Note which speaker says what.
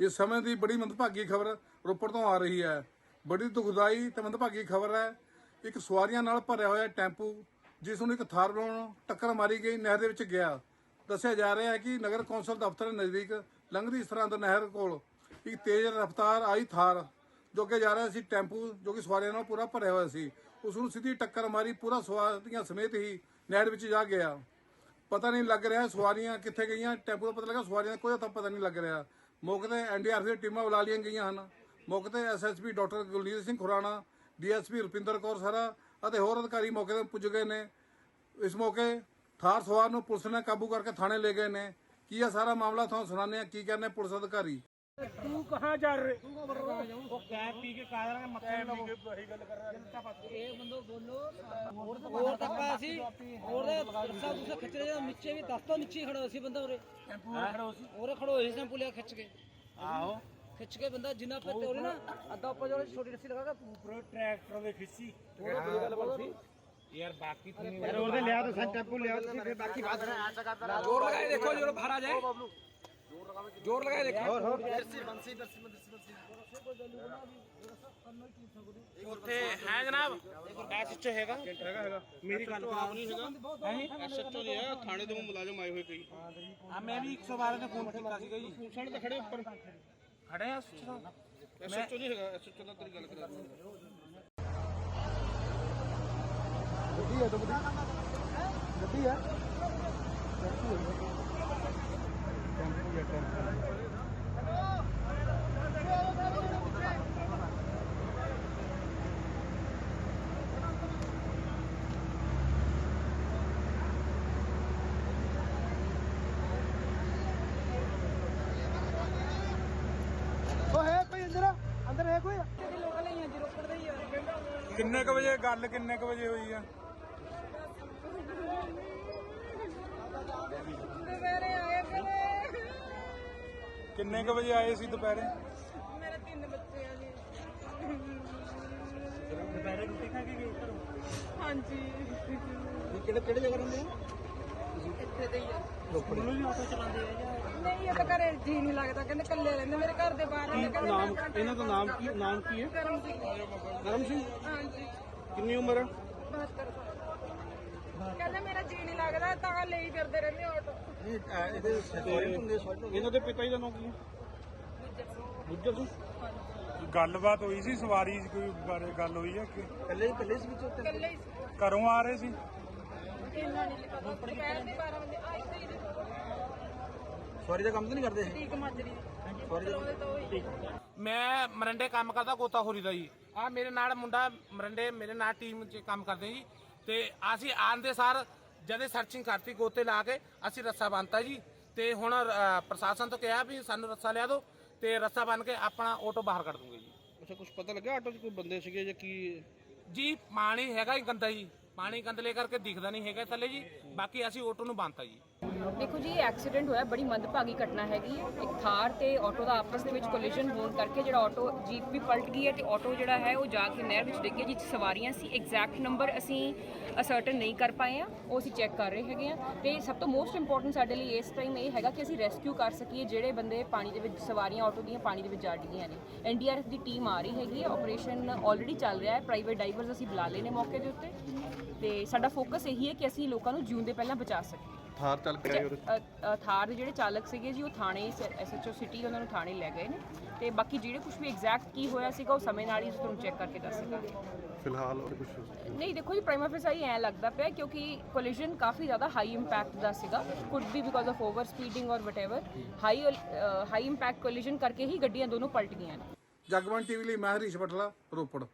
Speaker 1: ਇਸ ਸਮੇਂ ਦੀ ਬੜੀ ਮੰਦਭਾਗੀ ਖਬਰ ਰੋਪੜ ਤੋਂ ਆ ਰਹੀ ਹੈ। ਬੜੀ ਦੁਖਦਾਈ ਤੇ ਮੰਦਭਾਗੀ ਖਬਰ ਹੈ। ਇੱਕ ਸਵਾਰੀਆਂ ਨਾਲ ਭਰਿਆ ਹੋਇਆ ਟੈਂਪੂ, ਜਿਸ ਨੂੰ ਇੱਕ ਥਾਰ ਵੱਲੋਂ ਟੱਕਰ ਮਾਰੀ ਗਈ, ਨਹਿਰ ਦੇ ਵਿੱਚ ਗਿਆ। ਦੱਸਿਆ ਜਾ ਰਿਹਾ ਹੈ ਕਿ ਨਗਰ ਕੌਂਸਲ ਦਫ਼ਤਰ ਨਜ਼ਦੀਕ ਲੰਘਦੀ ਸਰਹੰਦ ਨਹਿਰ ਕੋਲ ਇੱਕ ਤੇਜ਼ ਰਫ਼ਤਾਰ ਆਈ ਥਾਰ, ਜੋ ਕਿ ਜਾ ਰਿਹਾ ਸੀ ਟੈਂਪੂ, ਜੋ ਕਿ ਸਵਾਰੀਆਂ ਨਾਲ ਪੂਰਾ ਭਰਿਆ ਹੋਇਆ ਸੀ। ਉਸ ਨੂੰ ਸਿੱਧੀ ਟੱਕਰ ਮਾਰੀ, ਪੂਰਾ ਸਵਾਰੀਆਂ ਸਮੇਤ ਹੀ ਨਹਿਰ ਵਿੱਚ ਜਾ ਗਿਆ। ਪਤਾ ਨਹੀਂ ਲੱਗ ਰਿਹਾ ਸਵਾਰੀਆਂ ਕਿੱਥੇ ਗਈਆਂ। ਟੈਂਪੂ ਦਾ ਪਤਾ ਲੱਗਾ ਸਵਾਰੀਆਂ ਦਾ ਕੋਈ ਤਾਂ ਪਤਾ ਨਹੀਂ ਲੱਗ ਰਿਹਾ। ਮੌਕੇ ਤੇ ਐਨਡੀਆਰਐਫ ਦੀਆਂ ਟੀਮਾਂ ਬੁਲਾ ਲਈਆਂ ਗਈਆਂ ਹਨ। ਮੌਕੇ ਤੇ SSP doctor Guljit Singh Khurana DSP Rupinder Kaur Sra ਅਤੇ ਹੋਰ ਅਧਿਕਾਰੀ ਮੌਕੇ ਤੇ ਪੁੱਜ ਗਏ ਨੇ। ਇਸ ਮੌਕੇ ਥਾਰ ਸਵਾਰ ਨੂੰ ਪੁਲਿਸ ਨੇ ਕਾਬੂ ਕਰਕੇ ਥਾਣੇ ਲੈ ਗਏ ਨੇ। ਕੀ ਇਹ ਸਾਰਾ ਮਾਮਲਾ, ਤੁਹਾਨੂੰ ਸੁਣਾਉਂਦੇ ਆ ਕੀ ਕਹਿੰਦੇ ਪੁਲਿਸ ਅਧਿਕਾਰੀ।
Speaker 2: तू कहाँ जा रहे वो कैब पी के कहा रहा है मक्खन पी के वही गल कर रहा है
Speaker 3: ਇਹ ਬੰਦੋ ਬੋਲੋ ਹੋਰ ਤੱਕਾ ਸੀ ਹੋਰ ਰਸਾ ਦੂਸਰਾ ਖਿੱਚ ਰਿਹਾ ਨੀਚੇ ਵੀ ਦਸ ਤੋਂ ਨੀਚੇ ਖੜਾ ਸੀ ਬੰਦਾ ਉਰੇ
Speaker 2: टेम्पू में खड़े हो सी
Speaker 3: ਉਰੇ ਖੜੋ ਹੋਏ ਸੀ ਪੁਲਿਆ ਖਿੱਚ ਕੇ
Speaker 2: आहो
Speaker 3: ਖਿੱਚ ਕੇ ਬੰਦਾ ਜਿੰਨਾ ਪੱਤੇ ਉਰੇ ਨਾ ਅੱਧਾ ਉੱਪਰ ਜੋ ਛੋਟੀ ਰੱਸੀ ਲਗਾ ਕੇ
Speaker 2: ऊपर ट्रैक्टर में खिस्सी यार बाकी तो नहीं यार उधर ले आ तो सन टेम्पू ले आ तो फिर बाकी बात
Speaker 3: जोर लगाए देखो जोर बाहर आ जाए जोर लगाए देखो
Speaker 2: ਉੱਥੇ ਹੈ ਜਨਾਬ ਐਸਐਚਓ ਹੈਗਾ ਹੈਗਾ ਹੈਗਾ ਮੇਰੀ ਗੱਲ ਖਰਾਬ ਨਹੀਂ ਹੈਗਾ ਹੈ ਐਸਐਚਓ ਨਹੀਂ ਹੈ ਥਾਣੇ ਤੋਂ ਮੁਲਾਜ਼ਮ ਆਏ ਹੋਏ ਕਈ ਆ ਮੈਂ ਵੀ 112 ਤੇ ਫੋਨ ਕੀਤਾ ਸੀਗਾ ਜੀ ਪੁਲਿਸ ਤਾਂ ਖੜੇ ਉੱਪਰ ਖੜੇ ਆ ਐਸਐਚਓ ਨਹੀਂ ਹੈਗਾ ਐਸਐਚਓ ਨਾਲ ਤੇਰੀ ਗੱਲ ਕਰਾ ਕਿੰਨੇ ਕ ਵਜੇ ਗੱਲ ਕਿੰਨੇ ਕ ਵਜੇ ਹੋਈ ਆ
Speaker 4: ਦੁਪਹਿਰੇ ਆਏ ਮੇਰੇ
Speaker 2: ਕਿੰਨੇ ਕ ਵਜੇ ਆਏ ਸੀ ਦੁਪਹਿਰੇ?
Speaker 4: ਮੇਰੇ ਤਿੰਨ ਬੱਚੇ ਆ ਜੀ।
Speaker 2: ਦੁਪਹਿਰੇ ਰੋਟੀ ਖਾ ਕੇ ਗਏ ਉੱਪਰ?
Speaker 4: ਹਾਂਜੀ।
Speaker 3: ਕਿਹੜੇ ਕਿਹੜੇ ਜਗ੍ਹਾ ਰਹਿੰਦੇ ਆ?
Speaker 4: ਇੱਥੇ ਦੇ ਹੀ ਆ।
Speaker 2: ਮੈਨੂੰ ਵੀ ਆਟੋ ਚਲਾਉਂਦੇ ਆ ਜਾਂ
Speaker 4: ਨਹੀਂ ਇਹ ਤਾਂ ਘਰੇ ਜੀ ਨਹੀਂ ਲੱਗਦਾ। ਕਹਿੰਦੇ ਇਕੱਲੇ ਰਹਿੰਦੇ। ਮੇਰੇ ਘਰ ਦੇ ਬਾਹਰ ਰਹਿੰਦੇ ਕਹਿੰਦੇ
Speaker 2: ਨਾਮ
Speaker 4: ਮੈਂ
Speaker 2: ਇਹਨਾਂ ਦਾ ਨਾਮ ਕੀ ਨਾਮ ਕੀ ਹੈ?
Speaker 4: ਕਰਮ ਸਿੰਘ
Speaker 2: ਕਰਮ ਸਿੰਘ
Speaker 4: ਹਾਂਜੀ।
Speaker 2: ਕਿੰਨੀ ਉਮਰ ਹੈ
Speaker 4: 72 ਸਾਲ। ਕਹਿੰਦੇ ਮੇਰਾ ਜੀ ਨਹੀਂ ਲੱਗਦਾ ਤਾਂ ਲਈ ਫਿਰਦੇ ਰਹਿੰਦੇ ਆਟੋ
Speaker 2: ਇਹਨਾਂ ਦੇ ਪਿਤਾ ਜੀ ਦਾ ਨਾਮ ਕੀ ਹੈ? ਗੁੱਜਰ ਸਿੰਘ। ਗੱਲਬਾਤ ਹੋਈ ਸੀ ਸਵਾਰੀ ਦੀ ਕੋਈ ਬਾਰੇ ਗੱਲ ਹੋਈ ਹੈ ਕਿ?
Speaker 3: ਪਹਿਲੇ ਪਹਿਲੇ ਸੀ ਵਿੱਚ
Speaker 4: ਇਕੱਲੇ ਹੀ ਸੀ।
Speaker 2: ਘਰੋਂ ਆ ਰਹੇ ਸੀ?
Speaker 4: ਇੰਨਾ ਨਹੀਂ ਪਤਾ ਦੁਪਹਿਰ ਦੇ 12 ਵਜੇ ਆਈ ਤੇ ਹੀ
Speaker 3: ਸਵਾਰੀ ਦਾ ਕੰਮ ਤਾਂ ਨਹੀਂ ਕਰਦੇ
Speaker 4: ਠੀਕ ਮਾਜਰੀ ਚਲਾਉਂਦੇ ਤਾਂ ਉਹੀ।
Speaker 5: ਮੈਂ ਮਰੰਡੇ ਕੰਮ ਕਰਦਾ ਗੋਤਾਖੋਰੀ ਦਾ ਜੀ। ਆ ਮੇਰੇ ਨਾਲ ਮੁੰਡਾ ਮਰੰਡੇ ਮੇਰੇ ਨਾਲ ਟੀਮ 'ਚ ਕੰਮ ਕਰਦੇ ਜੀ। ਤੇ ਅਸੀਂ ਆਉਣ ਦੇ ਸਾਰ ਜਦੇ ਸਰਚਿੰਗ ਕਰਤੀ ਗੋਤੇ ਲਾ ਕੇ ਅਸੀਂ ਰੱਸਾ ਬੰਨਤਾ ਜੀ। ਤੇ ਹੁਣ ਅ, ਪ੍ਰਸ਼ਾਸਨ ਤੋਂ ਕਿਹਾ ਵੀ ਸਾਨੂੰ ਰੱਸਾ ਲਿਆ ਦਿਓ ਤੇ ਰੱਸਾ ਬੰਨ ਕੇ ਆਪਣਾ ਆਟੋ ਬਾਹਰ ਕੱਢ ਦੂੰਗੇ ਜੀ।
Speaker 2: ਅੱਛਾ ਕੁਝ ਪਤਾ ਲੱਗਿਆ ਆਟੋ 'ਚ ਕੋਈ ਬੰਦੇ ਸੀਗੇ ਜਾਂ ਕੀ?
Speaker 5: ਜੀ ਪਾਣੀ ਹੈਗਾ ਹੀ ਗੰਦਾ ਜੀ। ਪਾਣੀ ਗੰਦਲੇ ਕਰਕੇ ਦਿਖਦਾ ਨਹੀਂ ਹੈਗਾ ਥੱਲੇ ਜੀ। ਬਾਕੀ ਅਸੀਂ ਆਟੋ ਨੂੰ ਬੰਨਤਾ ਜੀ।
Speaker 6: ਦੇਖੋ ਜੀ ਐਕਸੀਡੈਂਟ ਹੋਇਆ, ਬੜੀ ਮੰਦਭਾਗੀ ਘਟਨਾ ਹੈਗੀ ਹੈ। ਇੱਕ ਥਾਰ ਤੇ ਆਟੋ ਦਾ ਆਪਸ ਦੇ ਵਿੱਚ ਕੋਲੀਜਨ ਹੋਣ ਕਰਕੇ ਜਿਹੜਾ ਆਟੋ ਜੀਪ ਵੀ ਪਲਟ ਗਈ ਹੈ ਤੇ ਆਟੋ ਜਿਹੜਾ ਹੈ ਉਹ ਜਾ ਕੇ ਨਹਿਰ ਵਿੱਚ ਡਿੱਗ ਗਿਆ ਜਿਸ ਸਵਾਰੀਆਂ ਸੀ। ਐਗਜ਼ੈਕਟ ਨੰਬਰ ਅਸੀਂ ਅਸਰਟਨ ਨਹੀਂ ਕਰ ਪਾਏ ਆ ਉਹ ਅਸੀਂ ਚੈੱਕ ਕਰ ਰਹੇ ਹੈਗੇ ਆ ਤੇ ਸਭ ਤੋਂ ਮੋਸਟ ਇੰਪੋਰਟੈਂਟ ਸਾਡੇ ਲਈ ਇਸ ਟਾਈਮ ਇਹ ਹੈਗਾ ਕਿ ਅਸੀਂ ਰੈਸਕਿਊ ਕਰ ਸਕੀਏ, ਜਿਹੜੇ ਬੰਦੇ ਪਾਣੀ ਦੇ ਵਿੱਚ ਸਵਾਰੀਆਂ ਆਟੋ ਦੀਆਂ ਪਾਣੀ ਦੇ ਵਿੱਚ ਜਾ ਡਿੱਗੀਆਂ ਨੇ। ਐਨਡੀਆਰਐਫ ਦੀ ਟੀਮ ਆ ਰਹੀ ਹੈਗੀ ਹੈ ਆਪਰੇਸ਼ਨ ਆਲਰੇਡੀ ਚੱਲ ਰਿਹਾ ਹੈ ਪ੍ਰਾਈਵੇਟ ਡਾਈਵਰਸ ਅਸੀਂ ਬੁਲਾ ਲਏ ਨੇ ਮੌਕੇ ਦੇ ਉੱਤੇ। ਤੇ ਸਾਡਾ ਫੋਕਸ ਇਹੀ ਹੈ ਕਿ ਅਸੀਂ ਲੋਕਾਂ ਨੂੰ ਜਿਉਂਦੇ ਪਹਿਲਾਂ ਬਚਾ ਸਕੀਏ।
Speaker 2: ਥਾਰ ਚੱਲ
Speaker 6: ਅ- ਅ- ਥਾਰ ਦੇ ਜਿਹੜੇ ਚਾਲਕ ਸੀਗੇ ਜੀ ਉਹ ਥਾਣੇ ਐਸਐਚਓ ਸਿਟੀ ਉਹਨਾਂ ਨੂੰ ਥਾਣੇ ਲੈ ਗਏ ਨੇ। ਤੇ ਬਾਕੀ ਜਿਹੜੇ ਕੁਝ ਵੀ ਐਗਜ਼ੈਕਟ ਕੀ ਹੋਇਆ ਸੀਗਾ ਉਹ ਸਮੇਂ ਨਾਲ ਹੀ ਅਸੀਂ ਤੁਹਾਨੂੰ ਚੈੱਕ ਕਰਕੇ ਦੱਸ ਸਕਾਂਗੇ।
Speaker 2: ਫਿਲਹਾਲ ਔਰ ਕੁਝ
Speaker 6: ਨਹੀਂ। ਦੇਖੋ ਜੀ ਪ੍ਰਾਈਮਾ ਫੇਸਾਈ ਐ ਲੱਗਦਾ ਪਿਆ ਕਿਉਂਕਿ ਕੋਲੀਜਨ ਕਾਫੀ ਜ਼ਿਆਦਾ ਹਾਈ ਇੰਪੈਕਟ ਦਾ ਸੀਗਾ। Could be because of over speeding or whatever high high impact collision ਕਰਕੇ ਹੀ ਗੱਡੀਆਂ ਦੋਨੋਂ ਪਲਟ ਗਈਆਂ ਨੇ।
Speaker 1: ਜਗਵੰਤ ਟੀਵੀ ਲਈ ਮੈਂ ਹਰੀਸ਼ ਬਟਲਾ ਰੋਪੜ।